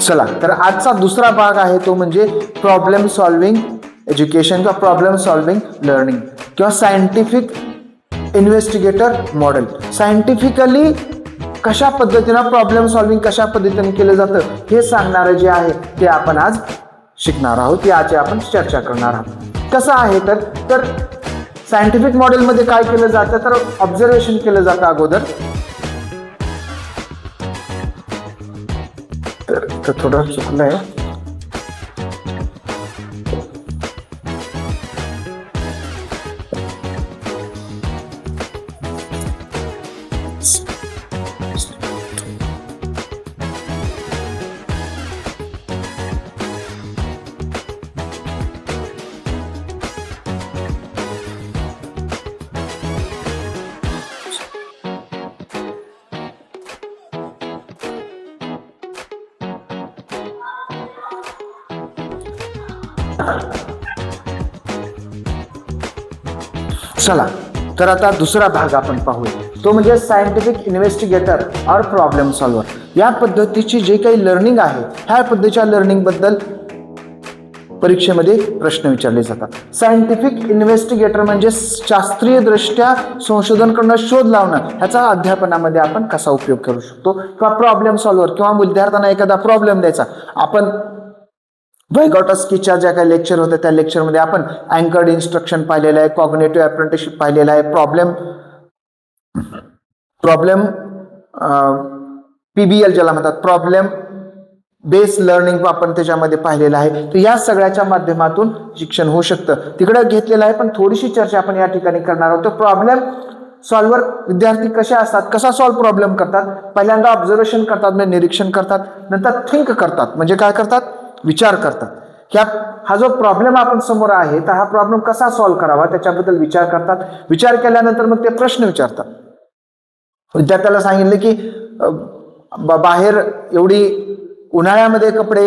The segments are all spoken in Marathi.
चला तर आजचा दुसरा भाग आहे तो म्हणजे प्रॉब्लेम सॉल्विंग एज्युकेशन किंवा प्रॉब्लेम सॉल्विंग लर्निंग किंवा सायंटिफिक इन्व्हेस्टिगेटर मॉडेल सायंटिफिकली कशा पद्धतीनं प्रॉब्लेम सॉल्विंग कशा पद्धतीने केलं जातं हे सांगणारं जे आहे ते आपण आज शिकणार आहोत याची आपण चर्चा करणार आहोत. कसं आहे तर तर सायंटिफिक मॉडेलमध्ये काय केलं जातं? तर ऑब्झर्वेशन केलं जातं अगोदर. तर तर थोडं आहे चला तर आता दुसरा भाग आपण पाहूया. तो म्हणजे सायंटिफिक इन्व्हेस्टिगेटर और प्रॉब्लेम सॉल्वर या पद्धतीची जे काही लर्निंग आहे ह्या पद्धतीच्या लर्निंगबद्दल परीक्षेमध्ये प्रश्न विचारले जातात. सायंटिफिक इन्व्हेस्टिगेटर म्हणजे शास्त्रीय दृष्ट्या संशोधन करणं शोध लावणं ह्याचा अध्यापनामध्ये आपण कसा उपयोग करू शकतो? किंवा प्रॉब्लेम सॉल्व्हर किंवा विद्यार्थ्यांना एखादा प्रॉब्लेम द्यायचा. आपण वैगॉटस्कीच्या ज्या काही लेक्चर होत्या त्या लेक्चरमध्ये आपण अँकर्ड इन्स्ट्रक्शन पाहिलेलं आहे कॉग्नेटिव्ह अप्रेंटिसशिप पाहिलेलं आहे. Problem problem P B L ज्याला म्हणतात प्रॉब्लेम बेस लर्निंग आपण त्याच्यामध्ये पाहिलेलं आहे. तर या सगळ्याच्या माध्यमातून शिक्षण होऊ शकतं. तिकडं घेतलेलं आहे पण थोडीशी चर्चा आपण या ठिकाणी करणार आहोत. प्रॉब्लेम सॉल्व्हर विद्यार्थी कसे असतात कसा सॉल्व्ह प्रॉब्लेम करतात? पहिल्यांदा ऑब्झर्वेशन करतात म्हणजे निरीक्षण करतात नंतर थिंक करतात. म्हणजे काय करतात? विचार करतात. ह्या हा जो प्रॉब्लेम आपण समोर आहे तर हा प्रॉब्लेम कसा सॉल्व्ह करावा? त्याच्याबद्दल विचार करतात. विचार केल्यानंतर मग ते प्रश्न विचारतात. विद्यार्थ्याला सांगितलं की बाहेर एवढी उन्हाळ्यामध्ये कपडे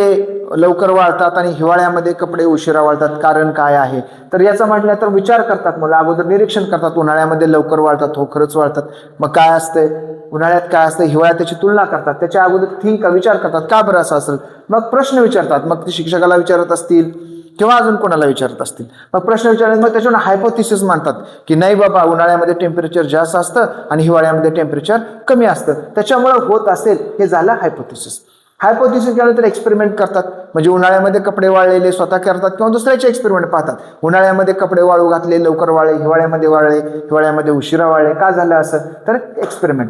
लवकर वाळतात आणि हिवाळ्यामध्ये कपडे उशिरा वाळतात. कारण काय आहे? तर याचं म्हटलं तर विचार करतात मुलं. अगोदर निरीक्षण करतात. उन्हाळ्यामध्ये लवकर वाळतात हो खरंच वाळतात. मग काय असतंय? उन्हाळ्यात काय असतं हिवाळ्यात त्याची तुलना करतात. त्याच्या अगोदर थिंक विचार करतात. का बरं असं असेल? मग प्रश्न विचारतात. मग ते शिक्षकाला विचारत असतील किंवा अजून कोणाला विचारत असतील? मग प्रश्न विचारले मग त्याच्यावर हायपोथिसिस मानतात की नाही बाबा उन्हाळ्यामध्ये टेम्परेचर जास्त असतं आणि हिवाळ्यामध्ये टेम्परेचर कमी असतं. त्याच्यामुळं होत असेल हे झालं हायपोथिसिस हायपोथिसिस तर एक्सपेरिमेंट करतात. म्हणजे उन्हाळ्यामध्ये कपडे वाळलेले स्वतः करतात किंवा दुसऱ्याचे एक्सपेरिमेंट पाहतात. उन्हाळ्यामध्ये कपडे वाळू घातले लवकर वाळले हिवाळ्यामध्ये वाळले हिवाळ्यामध्ये उशिरा वाळले का झालं असं? तर एक्सपेरिमेंट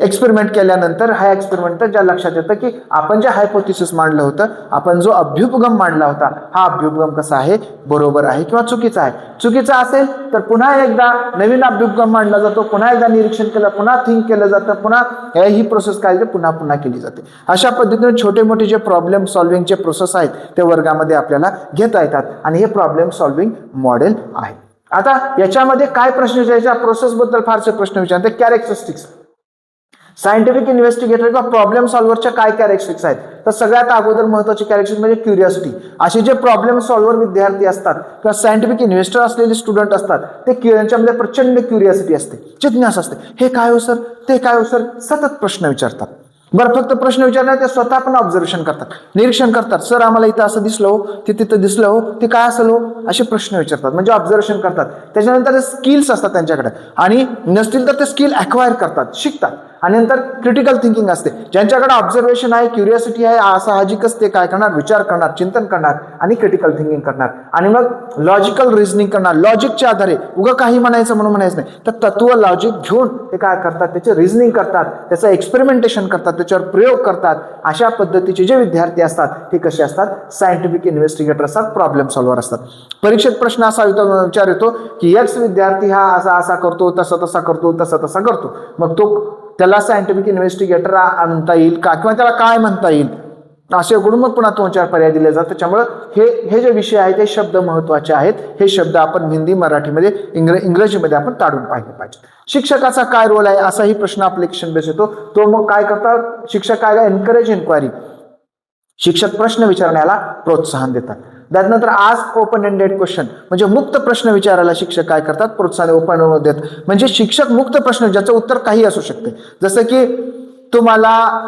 एक्सपेरिमेंट केल्यानंतर हा एक्सपेरिमेंट ज्या लक्षात येतं की आपण जे हायपोथिसिस मांडलं होतं आपण जो अभ्युपगम मांडला होता हा अभ्युपगम कसा आहे? बरोबर आहे किंवा चुकीचा आहे? चुकीचा असेल तर पुन्हा एकदा नवीन अभ्युपगम मांडला जातो पुन्हा एकदा निरीक्षण केलं पुन्हा थिंक केलं जातं पुन्हा हे- ही प्रोसेस काय पुन्हा पुन्हा केली जाते. अशा पद्धतीने छोटे मोठे जे प्रॉब्लेम सॉल्व्हिंगचे प्रोसेस आहेत ते वर्गामध्ये आपल्याला घेता येतात आणि हे प्रॉब्लेम सॉल्व्हिंग मॉडेल आहे. आता याच्यामध्ये काय प्रश्न विचारायचे? प्रोसेसबद्दल फारसे प्रश्न विचारते. कॅरेक्टरिस्टिक्स सायंटिफिक इन्व्हेस्टिगेटर किंवा प्रॉब्लेम सॉल्व्हरच्या काय कॅरेक्टरिक्स आहेत? तर सगळ्यात अगोदर महत्वाची कॅरेक्टरिक्स म्हणजे क्युरियोसिटी असे जे प्रॉब्लेम सॉल्व्हर विद्यार्थी असतात किंवा सायंटिफिक इन्व्हेस्टर असलेले स्टुडंट असतात ते त्यांच्यामध्ये यांच्यामध्ये प्रचंड क्युरियोसिटी असते जिज्ञास असते. हे काय हो सर ते काय हो सर सतत प्रश्न विचारतात. बरं फक्त प्रश्न विचारणार ते स्वतः पण ऑब्झर्वेशन करतात निरीक्षण करतात. सर आम्हाला इथं असं दिसलं हो ते तिथं दिसलं हो ते काय असेल हो? असे प्रश्न विचारतात. म्हणजे ऑब्झर्वेशन करतात. त्याच्यानंतर स्किल्स असतात त्यांच्याकडे. आणि नसतील तर ते स्किल अक्वायर करतात शिकतात. आणि नंतर क्रिटिकल थिंकिंग असते. ज्यांच्याकडे ऑब्झर्वेशन आहे क्युरियोसिटी आहे साहजिकच ते काय करणार? विचार करणार चिंतन करणार आणि क्रिटिकल थिंकिंग करणार. आणि मग लॉजिकल रिझनिंग करणार. लॉजिकच्या आधारे उगं काही म्हणायचं म्हणून म्हणायचं नाही. तर तत्व लॉजिक घेऊन ते काय करतात? त्याचे रिझनिंग करतात. त्याचं एक्सपेरिमेंटेशन करतात. त्याच्यावर प्रयोग करतात. अशा पद्धतीचे जे विद्यार्थी असतात ते कसे असतात? सायंटिफिक इन्व्हेस्टिगेटर असतात प्रॉब्लेम सॉल्व्हर असतात. परीक्षेत प्रश्न असा येतो विचार येतो की एक्स विद्यार्थी हा असा असा करतो तसा तसा करतो तसा तसा करतो. मग तो त्याला सायंटिफिक इन्व्हेस्टिगेटर आणता येईल का? किंवा त्याला काय म्हणता येईल? असे कडून मग पुन्हा दोन चार पर्याय दिले जातात. त्याच्यामुळं हे हे जे विषय आहेत हे शब्द महत्त्वाचे आहेत. हे शब्द आपण हिंदी मराठीमध्ये इंग्र इंग्रजीमध्ये आपण ताडून पाहिले पाहिजे शिक्षकाचा काय रोल आहे? असाही प्रश्न अप्लिकेशन बेस येतो. तो मग काय करतात? शिक्षक काय एनकरेज इन्क्वायरी शिक्षक प्रश्न विचारण्याला प्रोत्साहन देतात. त्यानंतर आज ओपन एंडेड क्वेश्चन म्हणजे मुक्त प्रश्न विचारायला शिक्षक काय करतात? प्रोत्साहन ओपन देत. म्हणजे शिक्षक मुक्त प्रश्न ज्याचं उत्तर काही असू शकते. जसं की तुम्हाला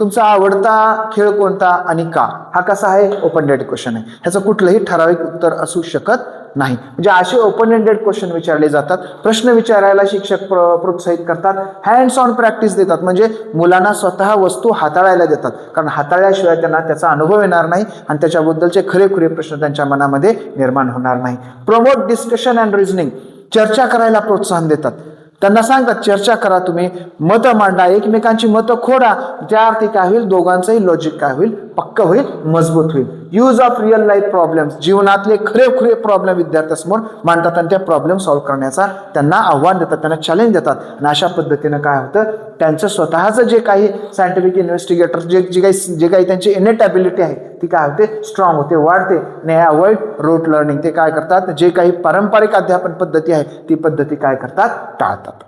तुमचा आवडता खेळ कोणता आणि का? हा कसा आहे? ओपन डेड क्वेश्चन आहे. ह्याचं कुठलंही ठराविक उत्तर असू शकत नाही. म्हणजे असे ओपन एंडेड क्वेश्चन विचारले जातात. प्रश्न विचारायला शिक्षक प्र- प्रोत्साहित करतात. हँड्स ऑन प्रॅक्टिस देतात. म्हणजे मुलांना स्वतः वस्तू हाताळायला देतात. कारण हाताळल्याशिवाय त्यांना त्याचा अनुभव येणार नाही आणि त्याच्याबद्दलचे खरेखुरे प्रश्न त्यांच्या मनामध्ये निर्माण होणार नाही. प्रमोट डिस्कशन अँड रिझनिंग चर्चा करायला प्रोत्साहन देतात. त्यांना सांगतात चर्चा करा तुम्ही. मतं मांडा. एकमेकांची मतं खोडा. त्या अर्थी काय होईल? दोघांचंही लॉजिक काय होईल? पक्क होईल मजबूत होईल. Use of real life problems जीवनातले खरे खरे प्रॉब्लेम विद्यार्थ्यासमोर मांडतात आणि ते प्रॉब्लेम सॉल्व्ह करण्याचा त्यांना आव्हान देतात त्यांना चॅलेंज देतात. आणि अशा पद्धतीनं काय होतं? त्यांचं स्वतःचं जे काही सायंटिफिक इन्व्हेस्टिगेटर जे जे काही जे काही त्यांची इनेटॅबिलिटी आहे ती काय होते? स्ट्रॉंग होते वाढते. आणि अवॉइड रोट लर्निंग ते काय करतात? जे काही पारंपरिक अध्यापन पद्धती आहे ती पद्धती काय करतात? टाळतात.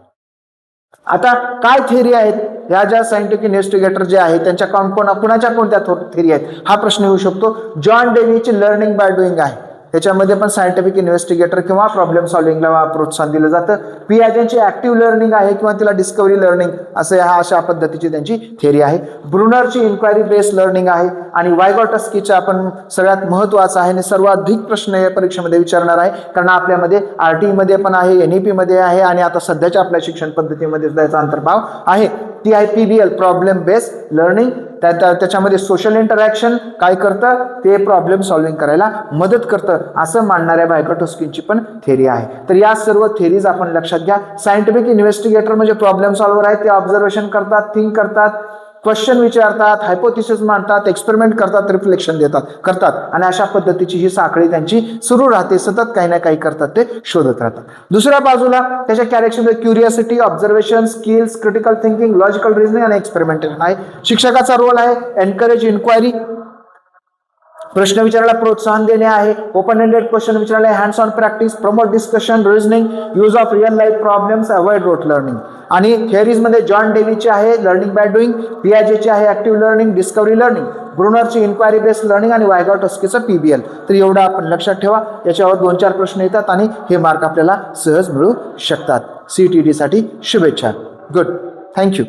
आता काय थेरी आहेत? ह्या ज्या सायंटिफिक इन्व्हेस्टिगेटर जे आहेत त्यांच्या कोण कुणाच्या कोणत्या थेरी आहेत हा प्रश्न येऊ शकतो. जॉन डेवीची लर्निंग बाय डुईंग आहे. त्याच्यामध्ये पण सायंटिफिक इन्व्हेस्टिगेटर किंवा प्रॉब्लेम सॉल्व्हिंगला प्रोत्साहन दिलं जातं. पियाजेंची ऍक्टिव्ह लर्निंग आहे किंवा तिला डिस्कवरी लर्निंग असं हा अशा पद्धतीची त्यांची थेरी आहे. ब्रुनरची इन्क्वायरी बेस्ड लर्निंग आहे. आणि वायगॉटस्कीचा आपण सगळ्यात महत्त्वाचा आहे आणि सर्वाधिक प्रश्न या परीक्षेमध्ये विचारणार आहे. कारण आपल्यामध्ये आर टी मध्ये पण आहे एन ई पीमध्ये आहे आणि आता सध्याच्या आपल्या शिक्षण पद्धतीमध्ये त्याचा अंतर्भाव आहे. ती आहे P B L problem based learning त्या त्या- त्याच्यामध्ये सोशल इंटरॅक्शन काय करतं? ते प्रॉब्लेम सॉल्विंग करायला मदत करतं. असं मांडणाऱ्या बायकोटोस्किनची पण थेरी आहे. तर या सर्व थेरीज आपण लक्षात घ्या. सायंटिफिक इन्व्हेस्टिगेटर म्हणजे प्रॉब्लेम सॉल्वर आहेत. ते ऑब्झर्वेशन करतात थिंक करतात. क्वेश्चन विचारतात हायपोथिसिस मांडतात एक्सपेरिमेंट करतात रिफ्लेक्शन देतात करतात. आणि अशा पद्धतीची ही साखळी त्यांची सुरू राहते सतत काही ना काही करतात ते शोधत राहतात. दुसऱ्या बाजूला त्याच्या कॅरेक्टरमध्ये curiosity observation skills critical thinking logical reasoning आणि एक्सपेरिमेंटेशन आहे. शिक्षकाचा रोल आहे एनकरेज इन्क्वायरी प्रश्न विचारायला प्रोत्साहन देणे आहे. ओपन एंडेड क्वेश्चन विचारायला hands on practice promote discussion reasoning use of real life problems avoid rote learning आणि थेअरीजमध्ये जॉन डेलीची आहे लर्निंग बाय डुईंग पियाजेची आहे ॲक्टिव्ह लर्निंग डिस्कवरी लर्निंग ब्रुनरची इन्क्वायरी बेस्ड लर्निंग आणि वायगॉट टस्कीचं पी बी एल तर एवढं आपण लक्षात ठेवा. याच्यावर दोन चार प्रश्न येतात आणि हे मार्क आपल्याला सहज मिळू शकतात. सी टी डीसाठी शुभेच्छा. Good thank you